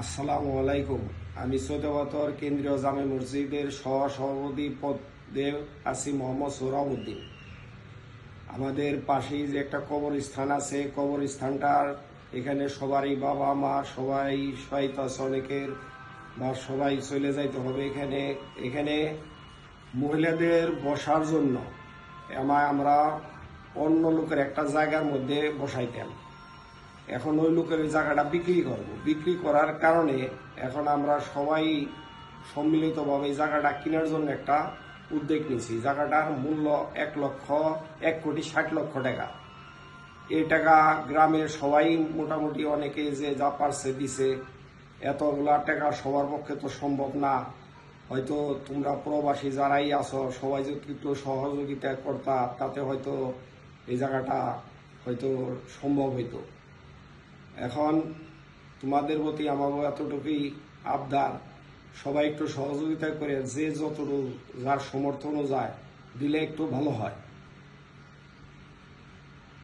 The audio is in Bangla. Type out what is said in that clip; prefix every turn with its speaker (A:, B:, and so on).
A: আসসালামু আলাইকুম। আমি সৈয়দাবাতর কেন্দ্রীয় জামে মসজিদের সহ সভাপতি পদে আছি মোহাম্মদ সোহরাবুদ্দিন আমাদের পাশেই যে একটা কবরস্থান আছে, কবরস্থানটার এখানে সবারই বাবা, মা, সবাই সহায়তা আছে অনেকের, বা সবাই চলে যাইতে হবে এখানে। এখানে মহিলাদের বসার জন্য আমায় আমরা অন্য লোকের একটা জায়গার মধ্যে বসাইতাম। এখন ওই লোকের ওই জায়গাটা বিক্রি করব। বিক্রি করার কারণে এখন আমরা সবাই সম্মিলিতভাবে এই জায়গাটা কেনার জন্য একটা উদ্যোগ নিয়েছি। জায়গাটার মূল্য এক লক্ষ, এক কোটি ষাট লক্ষ টাকা। এই টাকা গ্রামের সবাই মোটামুটি অনেকে যে যা পারছে দিছে, এতগুলা টাকা সবার পক্ষে তো সম্ভব না। হয়তো তোমরা প্রবাসী যারাই আছো, সবাই যদি একটু সহযোগিতা করতা, তাতে হয়তো এই জায়গাটা হয়তো সম্ভব হইতো। এখন তোমাদের প্রতি আমার এতটুকুই আবদার। সবাই একটু সহযোগিতা করে যে যতটুকু যার সমর্থনও যায়, দিলে একটু ভালো হয়।